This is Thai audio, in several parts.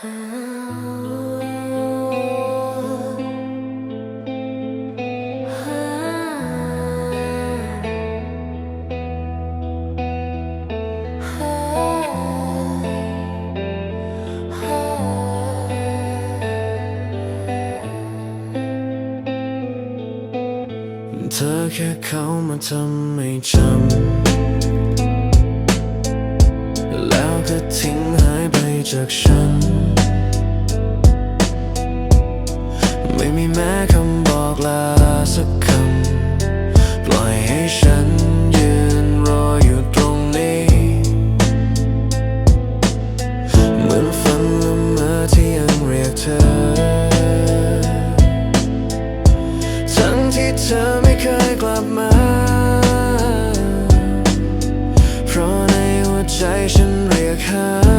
เธอแค่เข้ามาทำให้จำแล้วก็ทิ้งหายไปจากฉัน ไม่มีแม้คำบอกลาสักคำ ปล่อยให้ฉันยืนรออยู่ตรงนี้ เหมือนฝันละเมอที่ยังเรียกเธอ ทั้งที่เธอไม่เคยกลับมา เพราะในหัวใจฉันเรียกหา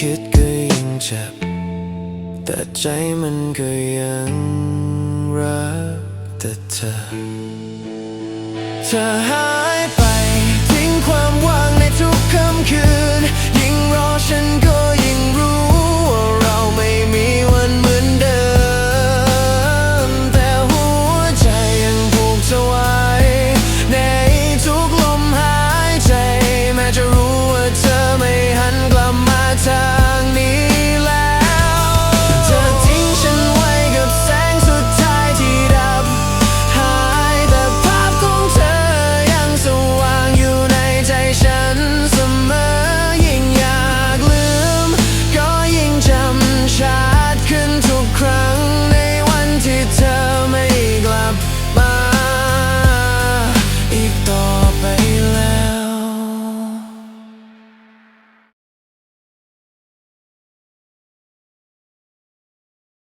คิดก็ยังเจ็บ แต่ใจมันก็ยังรักแต่เธอเธอ